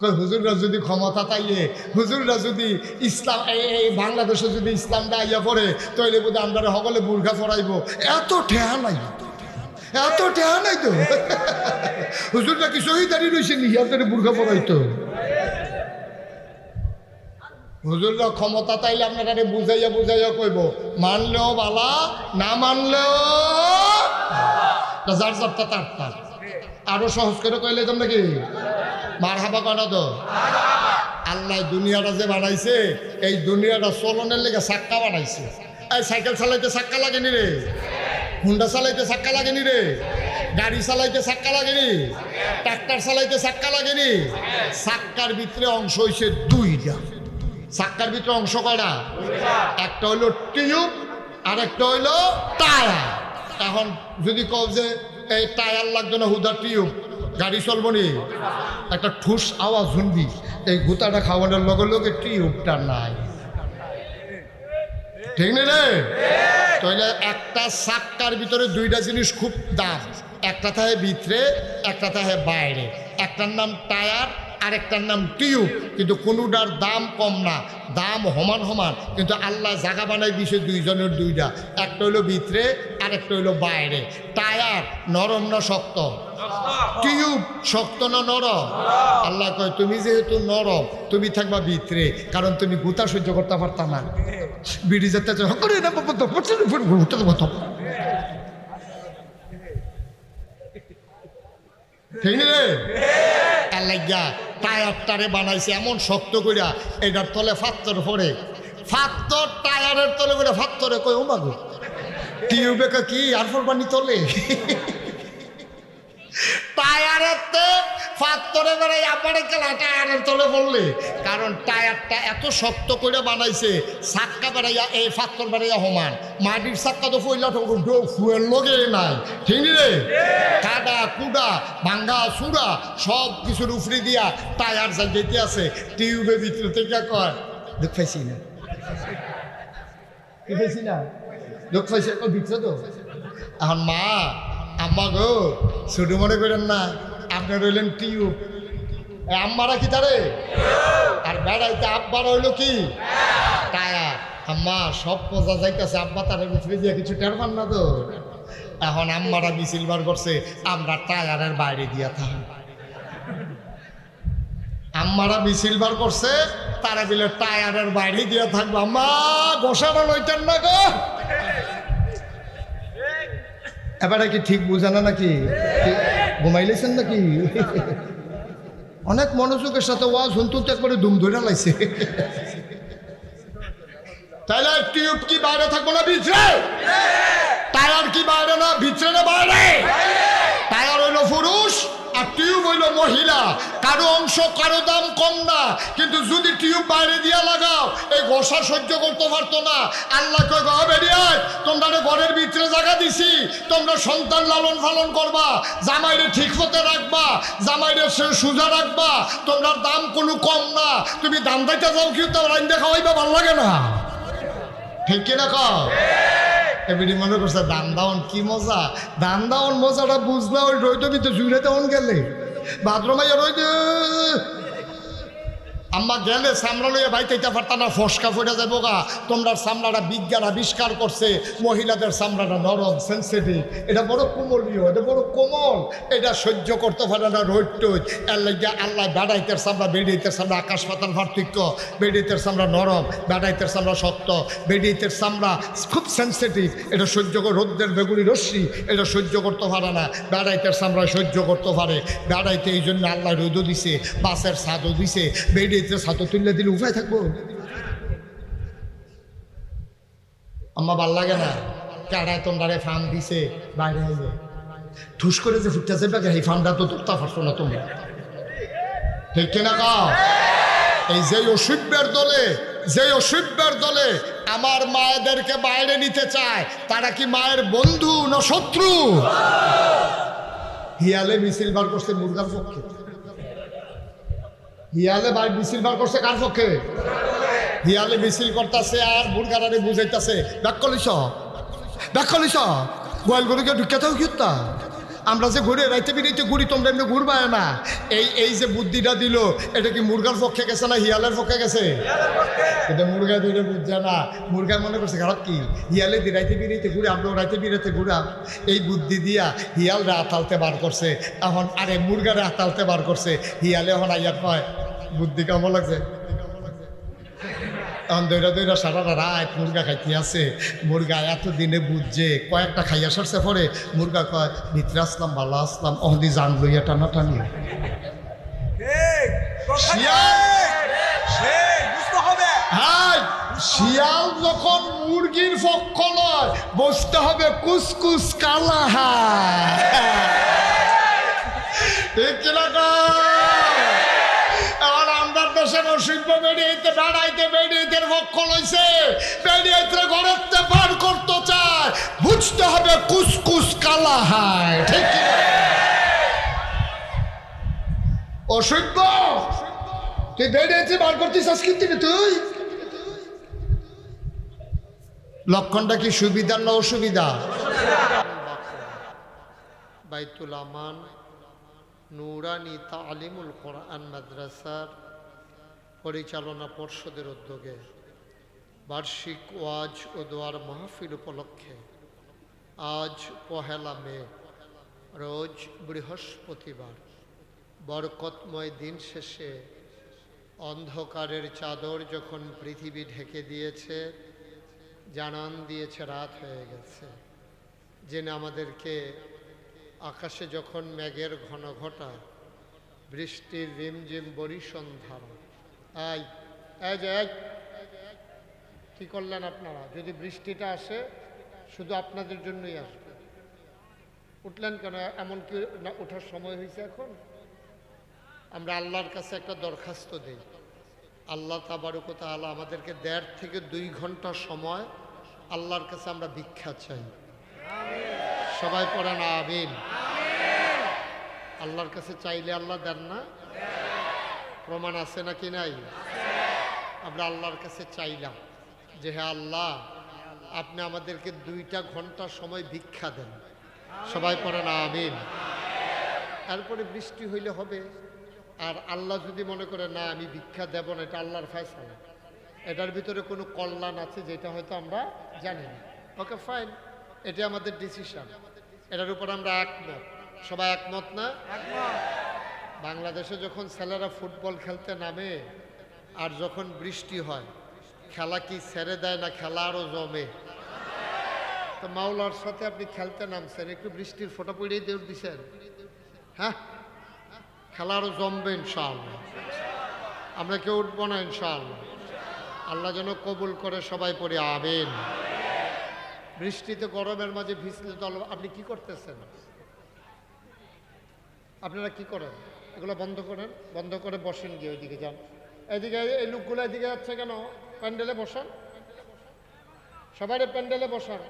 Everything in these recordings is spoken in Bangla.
হুজুররা যদি ক্ষমতা তাইয়ে হুজুররা যদি ইসলাম এই বাংলাদেশে যদি ইসলামটা আইয়া পড়ে তৈলে বোধ আমরা সকলে বুর্খা ফরাইব এত ঠেহা নাই এত ঠেহা নাই তো। হুজুররা কি শহীদ দাঁড়িয়ে রয়েছে নিহাতের বুর্খা ফরাইতো হুজুররা ক্ষমতা তাইলে আপনারা বুঝাইয়া বুঝাইয়া কইব, মানলেও বালা, না মানলেও যার যারটা তার তার। আরও সহজ করে কইলে তোমরা কি? মার হাবা কনা তো? আল্লাহ দুনিয়াটা যে বানাইছে, এই দুনিয়াটা চলনের লেগে চাক্কা বানাইছে। এই সাইকেল চালাইতে চাক্কা লাগেনি রে? হুন্ডা চালাইতে চাক্কা লাগেনি রে? গাড়ি চালাইতে চাক্কা লাগেনি? ট্রাক্টর চালাইতে চাক্কা লাগেনি? চাক্কার ভিতরে অংশ হয়েছে দুইটা। চাক্কার ভিতরে অংশ কয়টা? একটা হইল টিউব আর একটা হইল টায়ার। এখন যদি কও যে, এই টায়ার লাগবে না হুদা টিউব গাড়ি চলবো নি? একটা ঠুস আওয়াজ শুনবি। এই গুতাটা খাওয়ানোর লগে লগে টিউবটা নাই। ঠিক নেই রে? তাহলে একটা চাক্কার ভিতরে দুইটা জিনিস খুব দাম। একটা থাকে ভিতরে, একটা থাকে বাইরে। একটার নাম টায়ার, আরেকটার নাম টিউব। কিন্তু কোনোটার দাম কম না। দাম সমান সমান। কিন্তু আল্লাহ জায়গা বানাই দিছে দুইজনের দুইটা। একটা হইল ভিতরে, আরেকটা হইল বাইরে। টায়ার নরম না শক্ত। টিউব শক্ত না নরম আল্লাহ কয়, তুমি যেহেতু নরম তুমি থাকবা ভিতরে, কারণ তুমি গুতা সহ্য করতে পারতা না। বিড়ি যেতে। ঠিক বানাইছে এমন শক্ত কইরা, এটার তলে ফাত্তর পড়ে। ফাত্তর, টায়ারের তলে করে ফাত্তরে কই ও মাগো টিউবে কি? পানি তলে? টায়ারের তো ফাত্তরে বেড়াই আপারে টায়ারের তলে পড়লে কারণ টায়ারটা এত শক্ত করে বানাইছে চাক্কা বেড়াইয়া এই ফাত্তর বেড়াইয়া সমান মাটির চাক্কা তো ফইলা ফুয়ের লগে নাই। ঠিক রে? কাদা কুডা ভাঙ্গা চূড়া সব কিছুর উফরি দিয়া টায়ার যা যেতে আছে টিউবের ভিতরে থেকে কয়। দুঃখ পাইছি না। পাইছি না। দুঃখ পাইছি ও ভিতরে তো এখন মা, আম্মা গো ছোট মনে করেন না, আপনি রইলেন টিউব আম্মারা কি তারে? আর বেড়াইতে আব্বার হইল কি? টায়ার আম্মা, সব মজা যাইতেছে, আব্বা তার ভিতরে দিয়ে কিছু টের না তো। এখন আম্মারা মিছিল করছে, আমরা টায়ারের বাইরে দিয়া থাকি আম্মারা মিছিল করছে তারা বিলে টায়ারের বাইরে দিয়া থাকব। আম্মা গোসাটা লইতেন না গো। এবারে কি ঠিক বুঝে না নাকি? ঘুমাইলেছেন নাকি? অনেক মনোযোগের সাথে ওয়াজ শুনতুন তো একবারে দুম ধরে লাইছে। তাহলে টিউব কি বাইরে থাকব না, ভিতরে? টায়ার কি বাইরে না, ভিতরে না বাইরে? টায়ার হইল পুরুষ। হইল মহিলা কারও অংশ কারও দাম কম না। কিন্তু যদি টিউব বাইরে দিয়া লাগাও এই ঘষা সহ্য করতে পারতো না। আল্লাহ কয় গো বেরিয়ায় তোমরা ঘরের ভিতরে জায়গা দিছি। তোমরা সন্তান লালন পালন করবা জামাইরে ঠিক হতে রাখবা জামাইরে সে সোজা রাখবা তোমরা দাম কোনো কম না। তুমি দাম দাইতে যাও কি তো রাইন দেখা হইবা ভালো লাগে না। ঠিক কিনা কও? এবারে মনে করছে দান দাওন কি মজা? দান দাওন মজাটা বুঝলা ওই রইতে ভিতরে জুড়ে তেমন গেলে। ভাদ্রমাইয়া রইতে। আম্মা গেলে চামড়া লইয়া বাইতে পারতা না, ফসকা ফুটে যাব গা। তোমরা চামড়াটা বিজ্ঞান আবিষ্কার করছে, মহিলাদের চামড়াটা নরম সেন্সিটিভ এটা বড় কোমলীয়, এটা বড় কোমল। এটা সহ্য করতে পারে না রোদ টোদ এর লাগিয়া আল্লাহ বেড়াইতের চামড়া বেড়াইতের চামড়া আকাশ পাতাল পার্থক্য। বেড়াইতের চামড়া নরম, বেড়াইতের চামড়া শক্ত। বেড়াইতের চামড়া খুব সেন্সিটিভ এটা সহ্য করে রোদ্রের বেগুনি রশ্মি। এটা সহ্য করতে পারে না। বেড়াইতের চামড়া সহ্য করতে পারে। বেড়াইতে এই জন্য আল্লাহ রোদও দিছে বাসের ছাদও দিছে। বেড়ে এতে ছাতো তুললে দিলে থাকব। ভালো লাগে না ফার্ম দিছে, বাইরে ঠুস করে যে ফুটতে যাবে এই ফার্মটা তো না তোমরা। ঠিক কিনা কাও? এই যে দলে যে অসভ্যের দলে আমার মায়েদেরকে বাইরে নিতে চায়, তারা কি মায়ের বন্ধু না শত্রু? হিয়ালে মিছিল বার করছে মুরগার পক্ষে। হিয়ালে ভাই মিছিল বার করছে কার পক্ষে? হিয়ালে মিছিল করতেছে আর বুড়গারারে বুঝাইতেছে ব্যাক কলিস ব্যাক কলিস, গোয়াল গরুকে ঢুকে থাও কিতা আমরা যে ঘুরে রাইতে বিরাইতে ঘুরি, তোমরা এমনি ঘুরবায় না। এই এই যে বুদ্ধিটা দিল, এটা কি মুরগার পক্ষে গেছে না হিয়ালের পক্ষে গেছে? এটা মুরগা ধরে বুঝছে না। মুরগা মনে করছে, খারাপ কি? হিয়ালে দি রাইতে বিরাইতে ঘুরে আমরা রাইতে বিরাইতে ঘুরাম। এই বুদ্ধি দিয়া হিয়াল হিয়ালরা আতালতে বার করছে। এখন আরে মুরগারে আতালতে বার করছে। হিয়ালে এখন আইয়া কয় বুদ্ধি কেমন লাগছে। এখন দৈরা দৈরা সারা রাত মুরগা খাইতে আছে। মুরগা এত দিনে বুঝছে কয়েকটা খাইয়া সরছে পরে। মুরগা কয় ভিতরে আসলাম ভালো আসলাম অহদি জান লইয়া টানা টানি। শিয়াল! যখন মুরগির পক্ষ নয় বসতে হবে কুসকুস কালা ঠিক কিনা লইছে। বেরিয়েতে ঘরের তে বার করতে চায়। বুঝতে হবে কুসকুস কালা হায়, ঠিক লক্ষণটা কি সুবিধা না অসুবিধা? বাইতুল নুরানি তালিমুল কোরআন মাদ্রাসার পরিচালনা পর্ষদের উদ্যোগে বার্ষিক ওয়াজ ও দোয়ার মাহফিল উপলক্ষে আজ পহেলা মে, রোজ বৃহস্পতিবার, বরকতময় দিন শেষে অন্ধকারের চাদর যখন পৃথিবী ঢেকে দিয়েছে, জানান দিয়েছে রাত হয়ে গেছে। জেনে আমাদেরকে আকাশে যখন মেঘের ঘন ঘটা বৃষ্টির রিমঝিম বরিশন ধারা এই এই কি করলেন আপনারা? যদি বৃষ্টিটা আসে, শুধু আপনাদের জন্যই আসবে। উঠলেন কেন? এমন কি না, ওঠার সময় হয়েছে এখন? আমরা আল্লাহর কাছে একটা দরখাস্ত দিই। আল্লাহ তাবারকতা আল্লাহ আমাদেরকে দেড় থেকে দুই ঘণ্টা সময় আল্লাহর কাছে আমরা ভিক্ষা চাই। সবাই পড়েন, আমিন। আল্লাহর কাছে চাইলে আল্লাহ দেন না? প্রমাণ আছে নাকি নাই? আমরা আল্লাহর কাছে চাইলাম যে হ্যাঁ আল্লাহ, আপনি আমাদেরকে দুইটা ঘণ্টা সময় ভিক্ষা দেন। সবাই পড়েন আমিন। তারপরে বৃষ্টি হইলে হবে। আর আল্লাহ যদি মনে করে, না, আমি ভিক্ষা দেব না, এটা আল্লাহর ফয়সালা। এটার ভিতরে কোনো কল্যাণ আছে যেটা হয়তো আমরা জানি না। Okay, fine. এটা আমাদের ডিসিশন। এটার উপর আমরা একমত। সবাই একমত না? বাংলাদেশে যখন ছেলেরা ফুটবল খেলতে নামে আর যখন বৃষ্টি হয়, খেলা কি ছেড়ে দেয় না খেলা আরও জমে? তো মাওলার সাথে আপনি খেলতে নামছেন, একটু বৃষ্টির ফোটা পড়েই দৌড় দিছেন। হ্যাঁ? খেলা আরও জমবে ইনশাআল্লাহ। আমরা কেউ উঠবো না ইনশাআল্লাহ। আল্লাহ যেন কবুল করে সবাই পড়ে আবেন বৃষ্টিতে গরমের মাঝে ভিজলে আল্লাহ- আপনি কি করতেছেন? আপনারা কি করেন? এগুলো বন্ধ করেন, বন্ধ করে বসেন গিয়ে ওইদিকে যান। এদিকে এই লোকগুলো এদিকে যাচ্ছে কেন? প্যান্ডেলে বসান। সবাই প্যান্ডেলে বসান।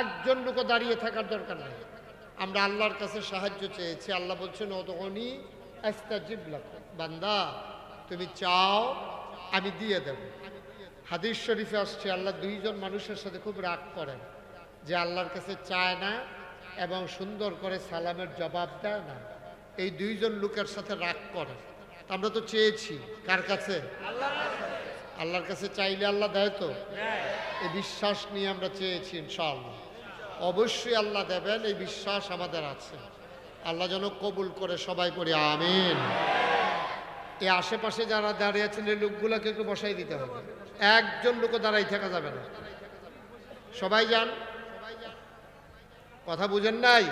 একজন লোকও দাঁড়িয়ে থাকার দরকার নেই। আমরা আল্লাহর কাছে সাহায্য চেয়েছি। আল্লাহ বলছেন অতনি আস্তাজিব বান্দা, তুমি চাও, আমি দিয়ে দেব। হাদিস শরীফে আসছে, আল্লাহ দুইজন মানুষের সাথে খুব রাগ করেন যে আল্লাহর কাছে চায় না এবং সুন্দর করে সালামের জবাব দেয় না। এই দুইজন লোকের সাথে রাগ করে। আমরা তো চেয়েছি। কার কাছে? আল্লাহর কাছে। চাইলে আল্লাহ দেয় তো? এই বিশ্বাস নিয়ে আমরা চেয়েছি ইনশাআল্লাহ। অবশ্যই আল্লাহ দেবেন, এই বিশ্বাস আমাদের আছে। আল্লাহ যেন কবুল করে সবাই পড়ি, আমিন। এই আশেপাশে যারা দাঁড়িয়ে আছেন, এই লোকগুলোকে একটু বসাই দিতে হবে। একজন লোকও দাঁড়াই থাকা যাবে না। সবাই যান। কথা বুঝেন নাই?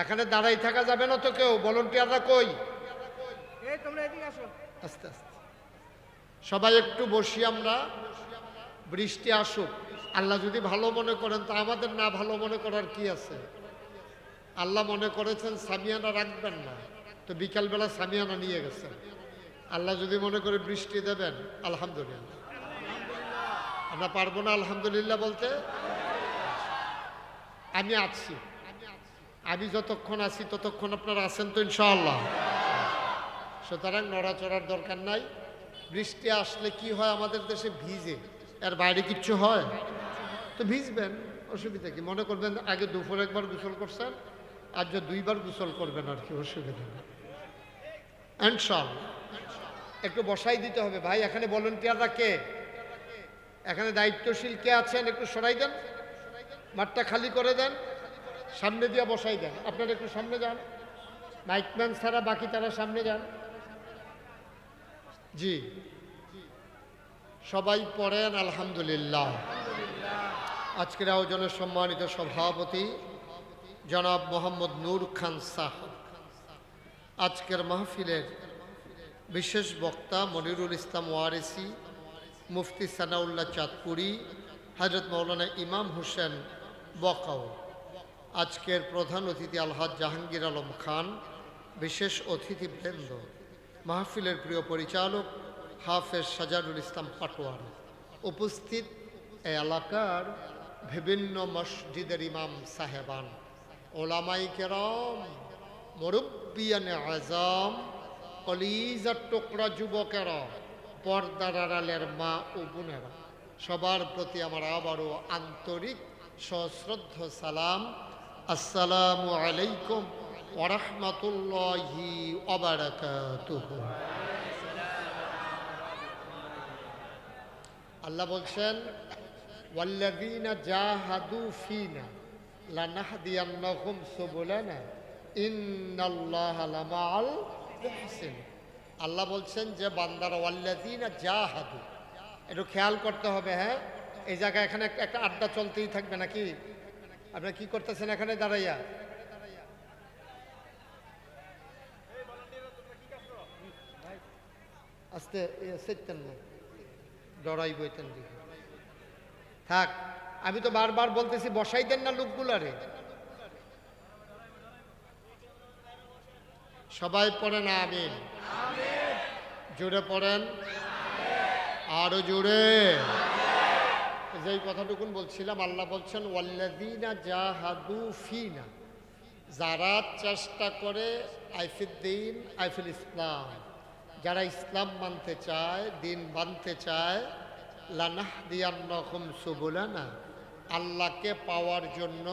এখানে দাঁড়াই থাকা যাবে না তো কেউ ভলন্টিয়াররা কই? আস্তে আস্তে। সবাই একটু বসি আমরা বৃষ্টি আসুক। আল্লাহ যদি ভালো মনে করেন তা আমাদের না ভালো মনে করার কি আছে? আল্লাহ মনে করেছেন সামিয়ানা রাখবেন না। তো বিকালবেলা সামিয়ানা নিয়ে গেছেন। আল্লাহ যদি মনে করে বৃষ্টি দেবেন আলহামদুলিল্লাহ। আমরা পারব না আলহামদুলিল্লাহ বলতে? আমি আছি। আমি যতক্ষণ আছি ততক্ষণ আপনারা আছেন তো ইনশাআল্লাহ। সুতরাং নড়াচড়ার দরকার নাই। বৃষ্টি আসলে কি হয় আমাদের দেশে? ভিজে। এর বাইরে কিচ্ছু হয়? তো ভিজবেন, অসুবিধা কি? মনে করবেন আগে দুপুর একবার গোসল করছেন আর যে দুইবার গোসল করবেন আর কি, অসুবিধা নেই। ইনশাল একটু বসাই দিতে হবে। ভাই, এখানে ভলেন্টিয়াররা কে? এখানে দায়িত্বশীল কে আছেন? একটু সরাই দেন। মাঠটা খালি করে দেন। সামনে দিয়ে বসাই দেন। আপনারা একটু সামনে যান। মাইকম্যান ছাড়া বাকি তারা সামনে যান। জি। সবাই পড়েন, আলহামদুলিল্লাহ। আজকের আয়োজনের সম্মানিত সভাপতি জনাব মোহাম্মদ নূর খান সাহেব আজকের মাহফিলের বিশেষ বক্তা মনিরুল ইসলাম ওয়ারেসি, মুফতি সানাউল্লাহ চাঁদপুরি হজরত মৌলানা ইমাম হোসেন বকাও আজকের প্রধান অতিথি আলহাজ জাহাঙ্গীর আলম খান, বিশেষ অতিথিবৃন্দ মাহফিলের প্রিয় পরিচালক হাফেজ সাজারুল ইসলাম পাটোয়ার, উপস্থিত এই এলাকার বিভিন্ন মসজিদের ইমাম সাহেবান, ওলামাই কেরম, মুরব্বিয়ানে আজম, কলিজার টুকরা যুবকেরা, পর্দার আড়ালের মা ও বোনেরা। সবার প্রতি আমার আবারও আন্তরিক সশ্রদ্ধ সালাম আসসালামু আলাইকুম ওরহমতুল্লাহি আল্লাহ বলছেন, ওয়াল্লাযীনা জাহাদু ফিনা লানাহদিয়ান্নাহুম সুবুলানা আল্লাহ বলছেন যে, বান্দারা একটু খেয়াল করতে হবে হ্যাঁ? এই জায়গায় এখানে একটা আড্ডা চলতেই থাকবে নাকি? আপনারা কি করতেছেন এখানে দাঁড়াইয়া? আস্তে সেতেন না। ডরাই বইতেন থাক আমি তো বারবার বলতেছি বসাই দেন না লোকগুলারে। সবাই পড়েন আমিন। জোরে পড়েন। আরও জোরে। যেই কথাটুকুন বলছিলাম, আল্লাহ বলছেন ওয়াল্লাদিনা জাহাদু ফিনা যারা চেষ্টা করে আইফিদ্দিন, আইফিল ইসলাম। যারা ইসলাম মানতে চায়, দিন মানতে চায় লানাহ দিয়ান্নকুম সুবুলানা। আল্লাহকে পাওয়ার জন্য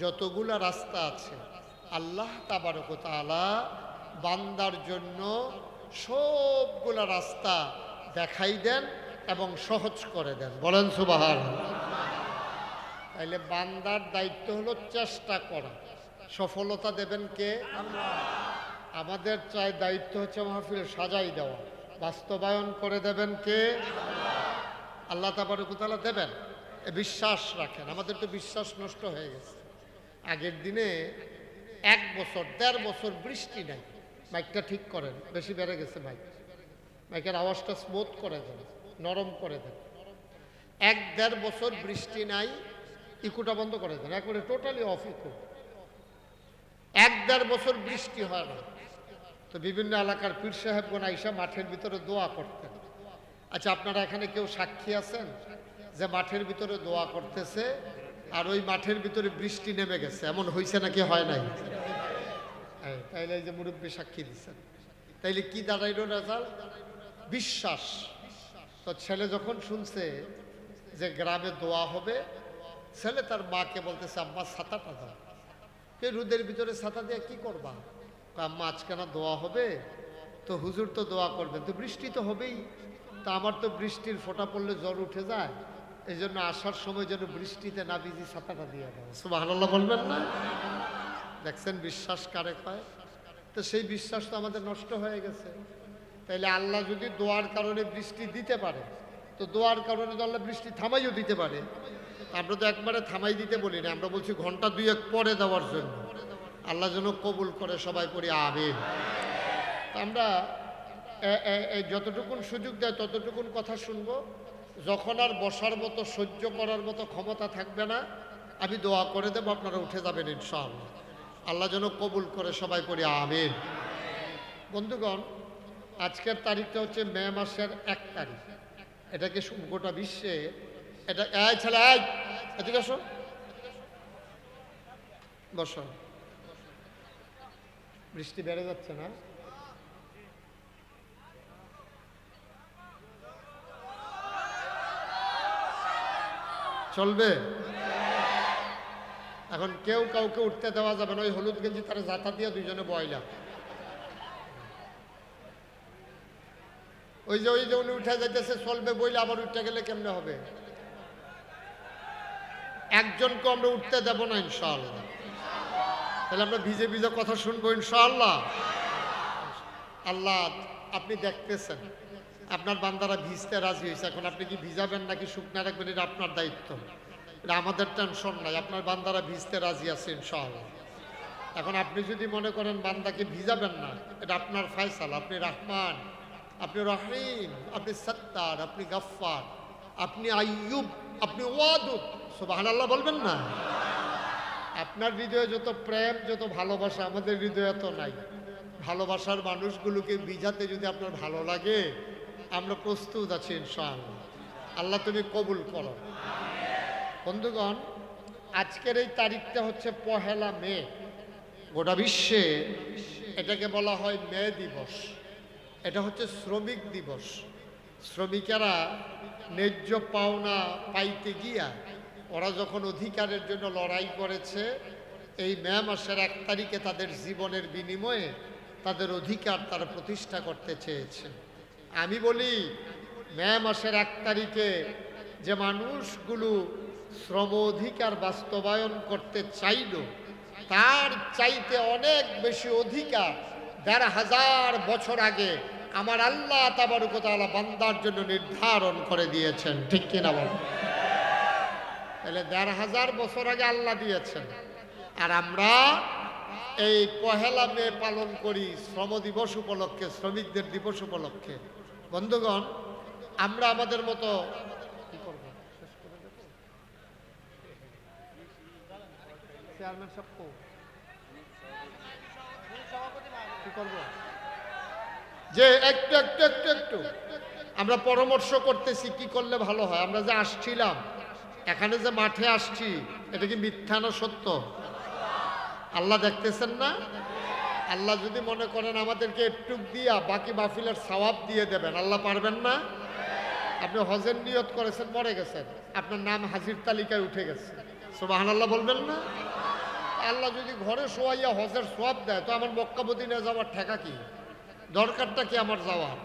যতগুলো রাস্তা আছে, আল্লাহ তাবারক তাআলা বান্দার জন্য সবগুলা রাস্তা দেখাই দেন। এবং সহজ করে দেন। বলেন সুবাহার তাইলে বান্দার দায়িত্ব হলো চেষ্টা করা। সফলতা দেবেন কে? আমাদের চাই দায়িত্ব হচ্ছে মাহফিল সাজাই দেওয়া। বাস্তবায়ন করে দেবেন কে? আল্লাহ। তাবারকুতালা দেবেন। এ বিশ্বাস রাখেন। আমাদের তো বিশ্বাস নষ্ট হয়ে গেছে। আগের দিনে এক বছর দেড় বছর বৃষ্টি নাই। মাইকটা ঠিক করেন। বেশি বেড়ে গেছে মাইক। মাইকের আওয়াজটা স্মুথ করে দেন। নরম করে দেন। এক দেড় বছর বৃষ্টি নাই, ইকুটা বন্ধ করে দেন। একবারে টোটালি অফ ইকু। এক দেড় বছর বৃষ্টি হয় না। তো বিভিন্ন এলাকার পীর সাহেবগণ আইসা মাঠের ভিতরে দোয়া করতেন। আচ্ছা আপনারা এখানে কেউ সাক্ষী আছেন? যে মাঠের ভিতরে দোয়া করতেছে আর ওই মাঠের ভিতরে বৃষ্টি নেমে গেছে। এমন হয়েছে নাকি হয় নাই? তাইলে এই যে মুরব্বী সাক্ষী দিচ্ছেন তাইলে কি দাঁড়াইল রেজাল্ট? বিশ্বাস। তো ছেলে যখন শুনছে যে গ্রামে দোয়া হবে, ছেলে তার মাকে বলতেছে, আম্মা, ছাতাটা দাও। কে রোদের ভিতরে ছাতা দিয়ে কি করবা? আম্মা আজকানা দোয়া হবে, তো হুজুর তো দোয়া করবেন তো বৃষ্টি তো হবেই। তা আমার তো বৃষ্টির ফোঁটা পড়লে জ্বর উঠে যায়। এই জন্য আসার সময় যেন বৃষ্টিতে না ভিজি ছাতাটা দিয়ে দেবো সুবাহ বলবেন না? দেখছেন, বিশ্বাস কারে পায় তো সেই বিশ্বাস তো আমাদের নষ্ট হয়ে গেছে। তাইলে আল্লাহ যদি দোয়ার কারণে বৃষ্টি দিতে পারে, তো দোয়ার কারণে তো আল্লাহ বৃষ্টি থামাইও দিতে পারে। আমরা তো একবারে থামাই দিতে বলি না, আমরা বলছি ঘণ্টা দুই এক পরে দেওয়ার জন্য। আল্লাহ যেন কবুল করে সবাই করি আবেন আমরা যতটুকুন সুযোগ দেয় ততটুকুন কথা শুনব। যখন আর বসার মতো, সহ্য করার মতো ক্ষমতা থাকবে না, আমি দোয়া করে দেবো, আপনারা উঠে যাবেন ইনশাআল্লাহ। আল্লাহ যেন কবুল করে সবাই করি, আমিন। বন্ধুগণ আজকের তারিখটা হচ্ছে মে মাসের এক তারিখ। এটাকে গোটা বিশ্বে? এটা এই ছেলে এদিকে আসো। বসো। বৃষ্টি বেড়ে যাচ্ছে না? চলবে? এখন কেউ কাউকে উঠতে দেওয়া যাবে না। ওই হলুদ গেঞ্জি তারা জাতা দিয়ে দুইজনে বয়লা ওই যে ওই যে উনি উঠে যাইতেছে, চলবে বইলে আবার উঠতে গেলে কেমনে হবে? একজনকে আমরা উঠতে দেব না, ইনশাআল্লাহ। তাহলে আমরা ভিজে ভিজে কথা শুনব, ইনশাআল্লাহ। আল্লাহ, আপনি দেখতেছেন, আপনার বান্দারা ভিজতে রাজি হয়েছে। এখন আপনি কি ভিজাবেন নাকি শুকনা রাখবেন, এটা আপনার দায়িত্ব। এটা আমাদের টেনশন নাই, আপনার বান্দারা ভিজতে রাজি আছে, ইনশাআল্লাহ। এখন আপনি যদি মনে করেন বান্দাকে ভিজাবেন না, এটা আপনার ফয়সাল, আপনি রহমান। আপনি রহিম, আপনি সত্তার, আপনি গফ্ফার, আপনি আইয়ুব, আপনি ওয়াদুদ সুবহানাল্লাহ বলবেন না? আপনার হৃদয়ে যত প্রেম, যত ভালোবাসা, আমাদের হৃদয়ে তো নাই। ভালোবাসার মানুষগুলোকে বিজাতে যদি আপনার ভালো লাগে, আমরা প্রস্তুত আছি ইনশাআল্লাহ। আল্লাহ তুমি কবুল করো। বন্ধুগণ, আজকের এই তারিখটা হচ্ছে পহেলা মে। গোটা বিশ্বে এটাকে বলা হয় মে দিবস। এটা হচ্ছে শ্রমিক দিবস। শ্রমিকেরা ন্যায্য পাওনা পাইতে গিয়া ওরা যখন অধিকারের জন্য লড়াই করেছে, এই মে মাসের এক তারিখে তাদের জীবনের বিনিময়ে তাদের অধিকার তারা প্রতিষ্ঠা করতে চেয়েছে। আমি বলি, মে মাসের এক তারিখে যে মানুষগুলো শ্রম অধিকার বাস্তবায়ন করতে চাইল, তার চাইতে অনেক বেশি অধিকার দেড় হাজার বছর আগে আমার আল্লাহ তাবারুকতালা বান্দার জন্য নির্ধারণ করে দিয়েছেন ঠিক কিনা বল তাহলে দেড় হাজার বছর আগে আল্লাহ দিয়েছেন আর আমরা এই পহেলা মে পালন করি শ্রম দিবস উপলক্ষে, শ্রমিকদের দিবস উপলক্ষে বন্ধুগণ, আমরা আমাদের মতো? চেয়ারম্যান সাহেব কো? কি করব? যে একটু একটু একটু একটু। আমরা পরামর্শ করতেছি কি করলে ভালো হয়। আমরা যে আসছিলাম, এখানে যে মাঠে আসছি, এটা কি মিথ্যা না সত্য? আল্লাহ দেখতেছেন না? আল্লাহ যদি মনে করেন আমাদেরকে একটু দিয়া বাকি মাহফিলের সওয়াব দিয়ে দেবেন, আল্লাহ পারবেন না? আপনি হজের নিয়ত করেছেন, মরে গেছেন। আপনার নাম হাজির তালিকায় উঠে গেছে। সোবাহান আল্লাহ বলবেন না? আল্লাহ যদি ঘরে শোয়াইয়া হজের সোয়াব দেয়, তো আমার মক্কাবদিনে যাওয়ার ঠেকা কি? দরকারটা কি আমার যাওয়ার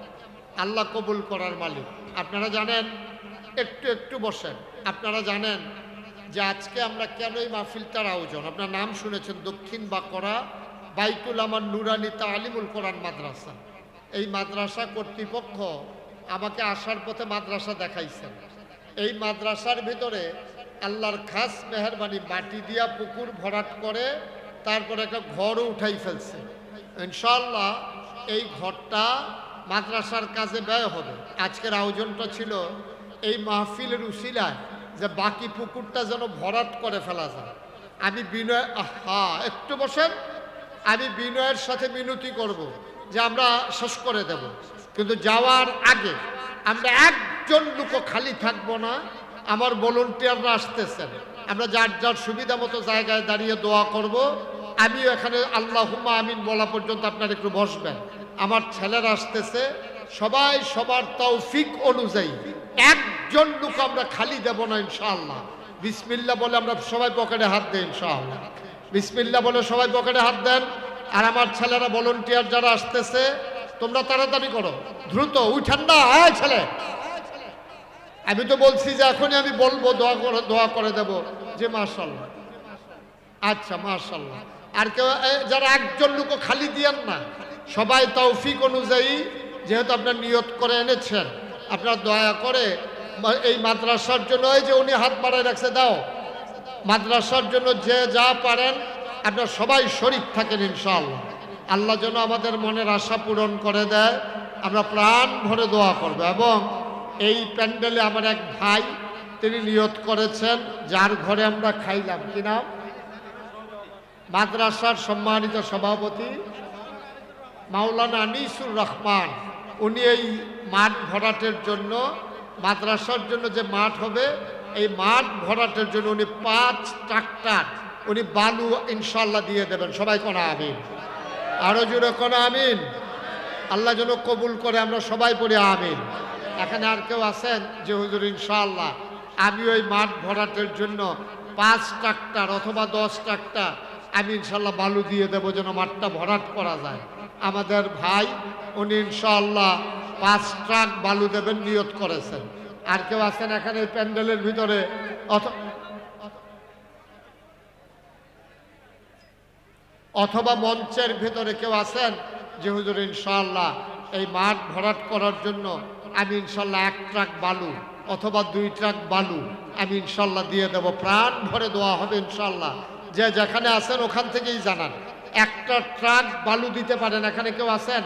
আল্লাহ কবুল করার মালিক। আপনারা জানেন, একটু একটু বসেন। আপনারা জানেন যে আজকে আমরা কেন এই মাহফিলটার আয়োজন? আপনার নাম শুনেছেন, দক্ষিণ বাকরা বাইতুল আমার নুরানি তালিমুল কোরআন মাদ্রাসা। এই মাদ্রাসা কর্তৃপক্ষ আমাকে আসার পথে মাদ্রাসা দেখাইছেন। এই মাদ্রাসার ভিতরে আল্লাহর খাস মেহরবানি, মাটি দিয়া পুকুর ভরাট করে, তারপরে একটা ঘরও উঠাই ফেলছে। ইনশাল্লাহ এই ঘরটা মাদ্রাসার কাজে ব্যয় হবে। আজকের আয়োজনটা ছিল এই মাহফিলের উশিলায় যে বাকি পুকুরটা যেন ভরাট করে ফেলা যায়। আমি বিনয় হা একটু বসেন। আমি বিনয়ের সাথে মিনতি করব যে আমরা শেষ করে দেব। কিন্তু যাওয়ার আগে আমরা একজন লোকও খালি থাকব না, আমার ভলন্টিয়াররা আসতেছেন। আমরা যার যার সুবিধা মতো জায়গায় দাঁড়িয়ে দোয়া করব। আমিও এখানে আল্লাহুম্মা আমিন বলা পর্যন্ত আপনার একটু বসবেন। আমার ছেলেরা আসতেছে, সবাই সবার তৌফিক অনুযায়ী। একজন লোক আমরা খালি দেব না, ইনশাআল্লাহ। বিসমিল্লা বলে আমরা সবাই পকেটে হাত দেই, ইনশাআল্লাহ। বিসমিল্লা বলে সবাই পকেটে হাত দেন। আর আমার ছেলেরা ভলন্টিয়ার যারা আসতেছে, তোমরা তাড়াতাড়ি করো। দ্রুত, উঠান না, আয় ছেলে। আমি তো বলছি যে এখনই আমি বলব, দোয়া করে দোয়া করে দেব। যে মার্শাল্লাহ আচ্ছা মার্শাল্লাহ আর কেউ যারা একজন লোক খালি দিয়েন না। সবাই তৌফিক অনুযায়ী যেহেতু আপনার নিয়ত করে এনেছেন, আপনার দয়া করে এই মাদ্রাসার জন্য, এই যে উনি হাত বাড়ায় রাখছে, দাও। মাদ্রাসার জন্য যে যা পারেন, আপনার সবাই শরিক থাকেন ইনশাআল্লাহ। আল্লাহ যেন আমাদের মনের আশা পূরণ করে দেয়। আমরা প্রাণ ভরে দোয়া করব। এবং এই প্যান্ডেলে আমার এক ভাই, তিনি নিয়ত করেছেন, যার ঘরে আমরা খাইলাম। কি নাম? মাদ্রাসার সম্মানিত সভাপতি মাওলানা আনিসুর রহমান, উনি এই মাঠ ভরাটের জন্য, মাদ্রাসার জন্য যে মাঠ হবে, এই মাঠ ভরাটের জন্য উনি পাঁচ ট্রাক্টার, উনি বালু ইনশাল্লাহ দিয়ে দেবেন। সবাই কোনা আমিন। আরও জোরে কোনা আমিন। আল্লাহ যেন কবুল করে, আমরা সবাই পড়ি আমিন। এখানে আর কেউ আছেন? যে হুজুর ইনশাল্লাহ আমি ওই মাঠ ভরাটের জন্য পাঁচ ট্রাক্টর অথবা দশ ট্রাক্টর আমি ইনশাল্লাহ বালু দিয়ে দেবো যেন মাঠটা ভরাট করা যায়। আমাদের ভাই, উনি ইনশাল্লাহ পাঁচ ট্রাক বালু দেবেন নিয়ত করেছেন। আর কেউ আছেন এখানে প্যান্ডেলের ভিতরে? অথ- অথবা মঞ্চের ভিতরে কেউ আছেন? যে হুজুর, ইনশাল্লাহ এই মাঠ ভরাট করার জন্য আমি ইনশাল্লাহ এক ট্রাক বালু অথবা দুই ট্রাক বালু আমি ইনশাল্লাহ দিয়ে দেব। প্রাণ ভরে দেওয়া হবে ইনশাল্লাহ। যে যেখানে আছেন ওখান থেকেই জানান। একটা ট্রাক বালু দিতে পারেন এখানে কেউ আছেন?